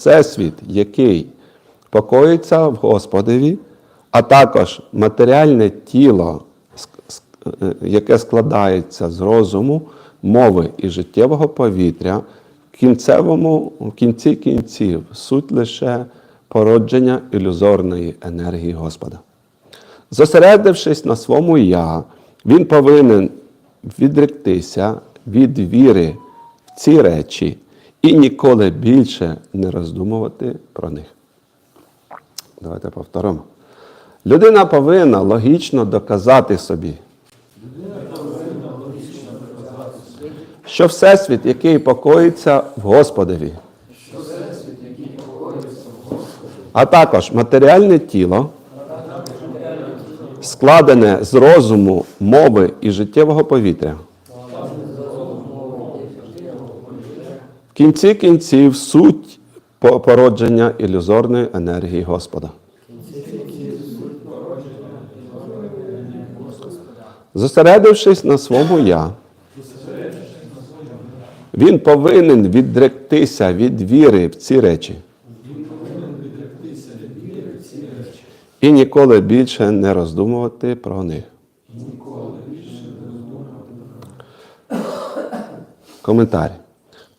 Всесвіт, який покоїться в Господові, а також матеріальне тіло, е, яке складається з розуму, мови і життєвого повітря, в кінцевому, в кінці кінців суть лише породження ілюзорної енергії Господа. Зосередившись на своєму я, він повинен відректися від віри в ці речі і ніколи більше не роздумувати про них. Давайте повторимо. Людина повинна логічно доказати собі, що Всесвіт, який покоїться в Господові, а також матеріальне тіло, складене з розуму, мови і життєвого повітря. Кінці кінців суть породження ілюзорної енергії Господа. Зосередившись на своєму я, він повинен відректися від віри в ці речі. І ніколи більше не роздумувати про них. Коментар.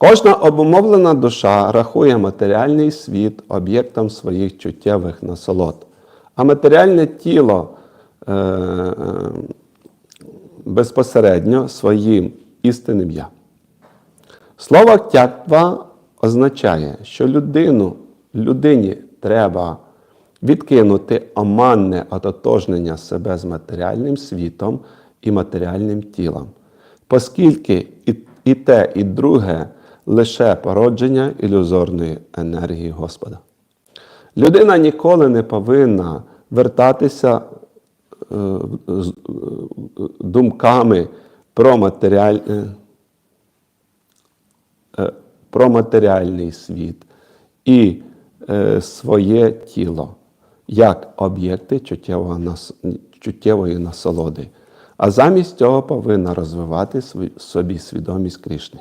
Кожна обумовлена душа рахує матеріальний світ об'єктом своїх чуттєвих насолод, а матеріальне тіло е, е, безпосередньо своїм істинним я. Слово тятва означає, що людину, людині треба відкинути оманне ототожнення себе з матеріальним світом і матеріальним тілом, оскільки і, і те, і друге лише породження ілюзорної енергії Господа. Людина ніколи не повинна вертатися е, е, думками про матеріальне е, про матеріальний світ і своє тіло як об'єкти чуттєвої насолоди, а замість цього повинна розвивати собі свідомість Кришни.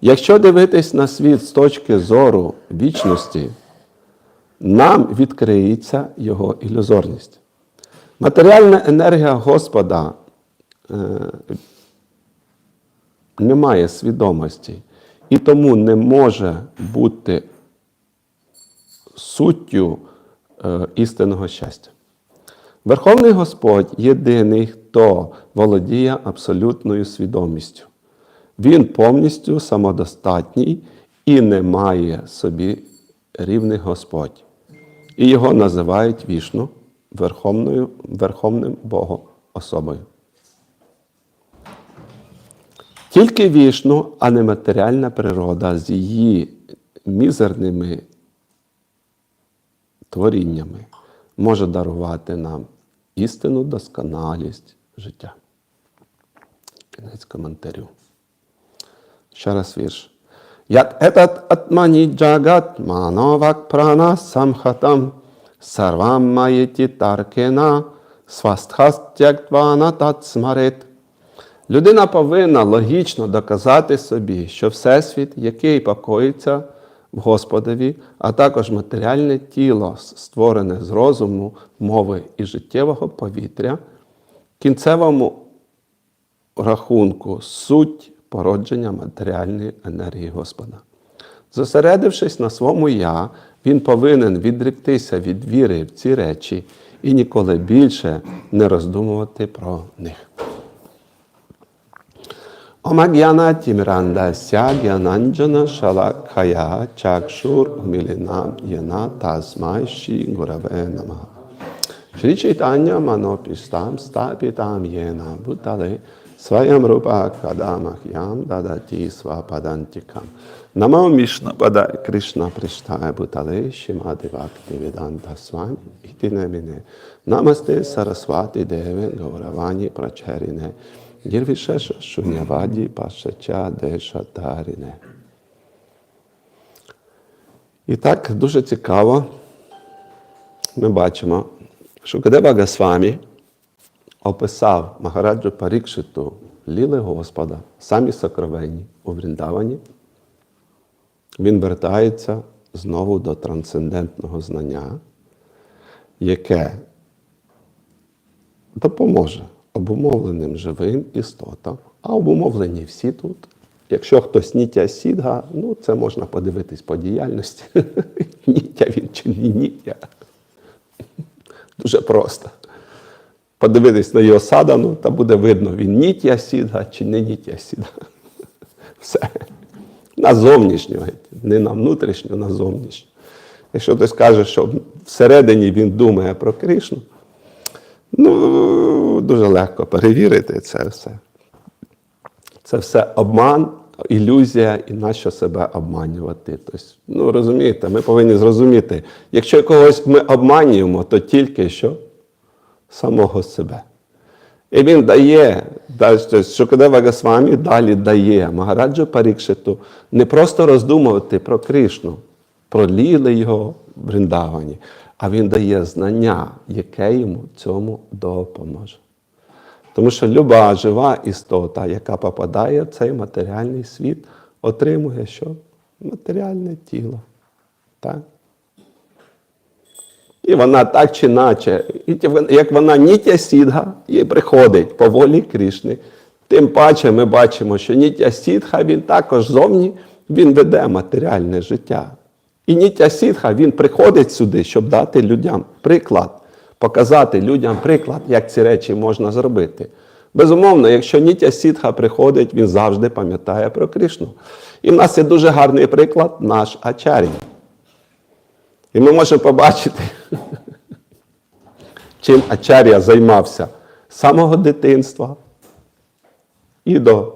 Якщо дивитись на світ з точки зору вічності, нам відкриється його ілюзорність. Матеріальна енергія Господа е, не має свідомості і тому не може бути суттю е, істинного щастя. Верховний Господь єдиний, хто володіє абсолютною свідомістю. Він повністю самодостатній і не має собі рівних Господь. І його називають вішну Верховною, Верховним Богом особою. Тільки вішну, а не матеріальна природа з її мізерними творіннями може дарувати нам істинну досконалість життя. Кінець коментарю. Ще раз вірш. Як етат атмані джагат мановак прана самхатам сарвам маєті таркена свастхастяктвана тацмарит. Людина повинна логічно доказати собі, що Всесвіт, який покоїться в Господові, а також матеріальне тіло, створене з розуму, мови і життєвого повітря, кінцевому рахунку суть породження матеріальної енергії Господа. Зосередившись на своєму я, він повинен відректися від віри в ці речі і ніколи більше не роздумувати про них. Омагьяна Тімранда Сягянанджана Шалакхая Чакшур Уміліна Яна Тасмай Ші Гураве Намаха. Шрі Чайтanya Манопістам Стапітам Єна Бутале Своям Рупа Кадамахям Дадати Свападантикам. Намо Мішна Падай Кришна Приштая Бутале Шимади Вакти Веданта Свами Ітіне Міне. Намасте Сарасвати Деве Гауравані Прачеріне. Нірвішеша Шуняваді Пашача Деша Таріне. І так дуже цікаво ми бачимо, що Кадеба Гасвамі описав Махараджу Парікшиту ліли Господа, самі сокровенні у Вріндавані. Він вертається знову до трансцендентного знання, яке допоможе обумовленим живим істотам, а обумовлені всі тут. Якщо хтось ніття сідга, ну це можна подивитись по діяльності. Ніття він чи не ніття. Дуже просто. Подивитись на його садану, та буде видно, він ніття сідга чи не ніття сідга. Все. На зовнішнього, не на внутрішню, на зовнішню. Якщо хтось каже, що всередині він думає про Кришну, ну, дуже легко перевірити це все. Це все обман, ілюзія, і нащо себе обманювати. Тобто, ну розумієте, ми повинні зрозуміти, якщо когось ми обманюємо, то тільки що самого себе. І він дає, Шукадева Госвамі далі дає Магараджу Парікшиту не просто роздумувати про Кришну, про ліли його в Вриндавані, а він дає знання, яке йому цьому допоможе. Тому що люба жива істота, яка попадає в цей матеріальний світ, отримує що? Матеріальне тіло. Так? І вона так чи наче, як вона нітя сідга, їй приходить по волі Кришни. Тим паче ми бачимо, що нітя сідха він також зовні він веде матеріальне життя. І нітя сідха він приходить сюди, щоб дати людям приклад, показати людям приклад, як ці речі можна зробити. Безумовно, якщо нітя сідха приходить, він завжди пам'ятає про Кришну. І в нас є дуже гарний приклад, наш Ачарій. І ми можемо побачити, чим Ачар'я займався з самого дитинства і до.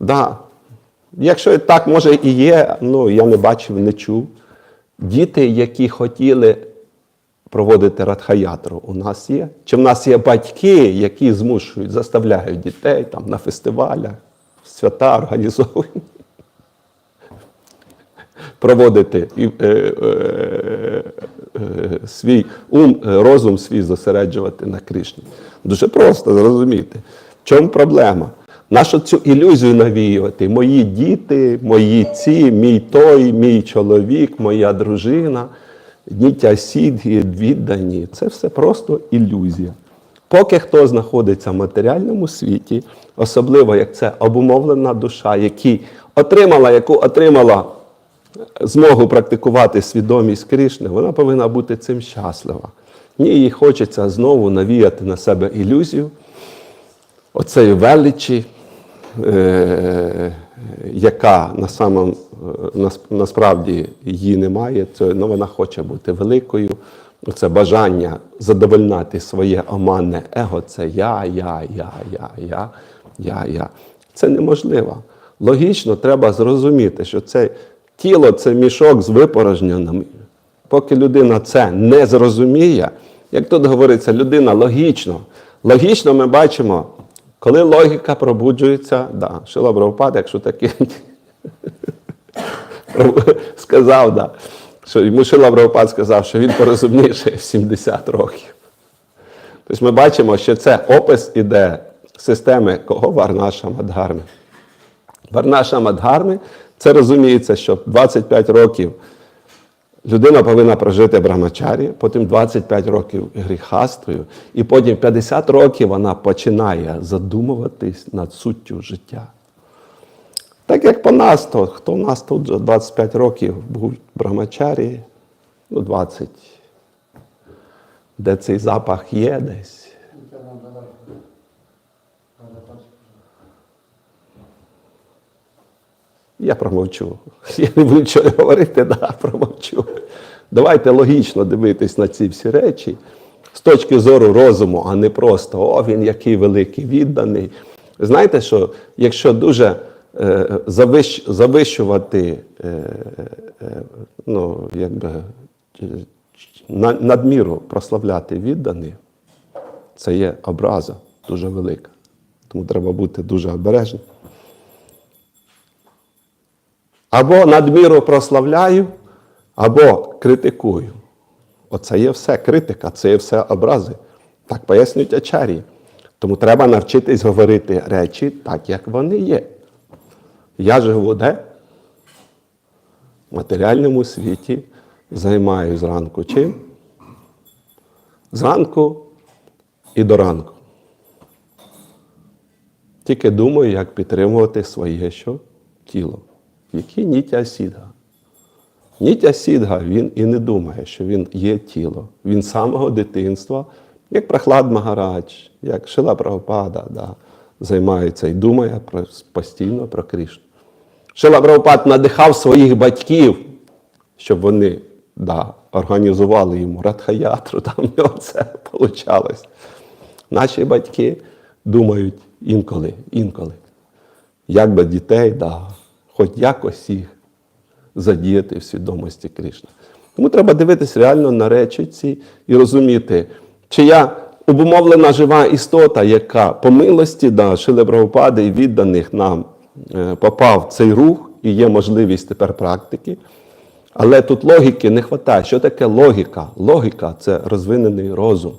Да. Якщо так може і є, ну я не бачив, не чув. Діти, які хотіли проводити радхаятру, у нас є. Чи в нас є батьки, які змушують, заставляють дітей там, на фестивалях, свята організовують проводити і, е, е, е, свій ум, е, розум свій зосереджувати на Кришні. Дуже просто зрозуміти. В чому проблема? Нащо цю ілюзію навіювати? Мої діти, мої ці, мій той, мій чоловік, моя дружина, ніття сідгі, віддані. Це все просто ілюзія. Поки хто знаходиться в матеріальному світі, особливо як це обумовлена душа, які отримала, яку отримала змогу практикувати свідомість Кришни, вона повинна бути цим щаслива. Ні, їй хочеться знову навіяти на себе ілюзію оцеї величі, е, яка на самом, е, нас- насправді її немає, це, ну, вона хоче бути великою. Це бажання задовольнати своє оманне его, це я, я, я, я, я, я, я. Це неможливо. Логічно треба зрозуміти, що це тіло це мішок з випорожненим. Поки людина це не зрозуміє, як тут говориться, людина логічно. Логічно ми бачимо, коли логіка пробуджується, да, Шила Бравпад, якщо такий сказав, да, що йому Шила Бравпад сказав, що він порозумніше в 70 років. Тобто ми бачимо, що це опис іде системи кого Варнаша Мадгарми. Варнаша Мадгарми це розуміється, що 25 років людина повинна прожити в брамачарі, потім 25 років гріхастою, і потім 50 років вона починає задумуватись над суттю життя. Так як по нас, то хто в нас тут вже 25 років був в брамачарі, ну 20. Де цей запах є десь. Я промовчу. Я не буду нічого говорити, да, промовчу. Давайте логічно дивитись на ці всі речі з точки зору розуму, а не просто о, він який великий відданий. Знаєте, що якщо дуже е, завищ, завищувати е, е, ну, якби, на- надміру прославляти відданих, це є образа дуже велика. Тому треба бути дуже обережним. Або надміру прославляю, або критикую. Оце є все критика, це є все образи. Так пояснюють ачарі. Тому треба навчитись говорити речі так, як вони є. Я живу де? в матеріальному світі займаюся зранку чим? Зранку і до ранку. Тільки думаю, як підтримувати своє що? тіло. Який нітя сідга. Нітя Сідга, він і не думає, що він є тіло. Він з самого дитинства, як Прохлад Магарадж, як Шила Прабхупада, да, займається і думає про, постійно про Кришну. Шила Прабхупад надихав своїх батьків, щоб вони да, організували йому радхаятру, там в нього це вийшло. Наші батьки думають інколи, інколи, як би дітей, да, хоч якось їх задіяти в свідомості Кришни. Тому треба дивитись реально на речі ці і розуміти, чи я обумовлена жива істота, яка по милості да, Шили Прабхупади і відданих нам е, попав в цей рух і є можливість тепер практики. Але тут логіки не вистачає. Що таке логіка? Логіка це розвинений розум.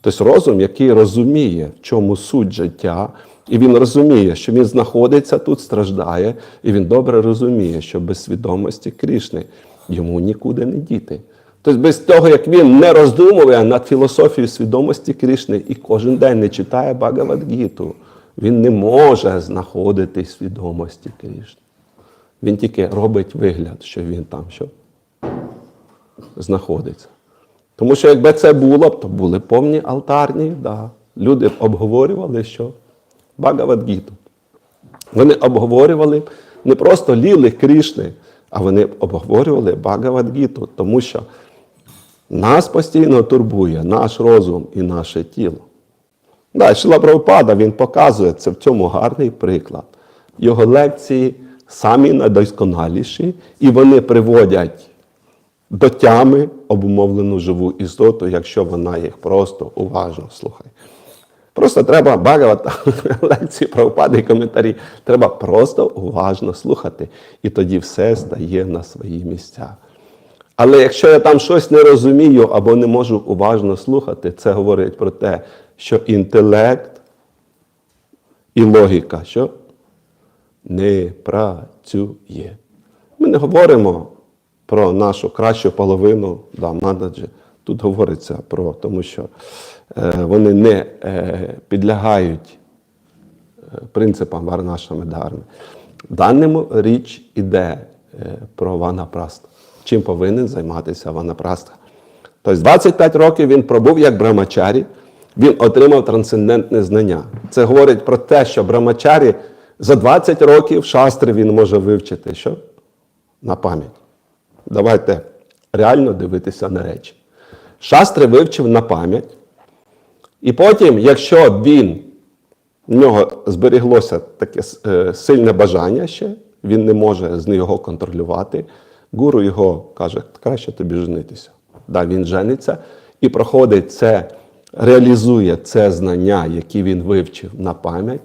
Тобто розум, який розуміє, в чому суть життя, і він розуміє, що він знаходиться тут, страждає, і він добре розуміє, що без свідомості Крішни йому нікуди не діти. Тобто без того, як він не роздумує над філософією свідомості Крішни і кожен день не читає Багавадгіту, він не може знаходити свідомості Крішни. Він тільки робить вигляд, що він там що знаходиться. Тому що якби це було б, то були повні алтарні, да. люди обговорювали, що Багавадгіту. Вони обговорювали не просто ліли Крішни, а вони обговорювали Багавадгіту, тому що нас постійно турбує наш розум і наше тіло. Да, Шила Прабхупада, він показує це в цьому гарний приклад. Його лекції самі найдосконаліші, і вони приводять до тями обумовлену живу істоту, якщо вона їх просто уважно слухає. Просто треба багато лекції Прабхупади і коментарі. Треба просто уважно слухати. І тоді все стає на свої місця. Але якщо я там щось не розумію або не можу уважно слухати, це говорить про те, що інтелект і логіка що не працює. Ми не говоримо про нашу кращу половину да, менеджер. Тут говориться про тому, що е, вони не е, підлягають е, принципам Варнаша Медгарми. В даному річ іде про Ванапраста. Чим повинен займатися Ванапраста? Тобто 25 років він пробув як брамачарі, він отримав трансцендентне знання. Це говорить про те, що брамачарі за 20 років шастри він може вивчити що? на пам'ять. Давайте реально дивитися на речі. Шастри вивчив на пам'ять. І потім, якщо він, в нього зберіглося таке е, сильне бажання ще, він не може з його контролювати. Гуру його каже, краще тобі женитися. Да, він жениться і проходить це, реалізує це знання, яке він вивчив на пам'ять.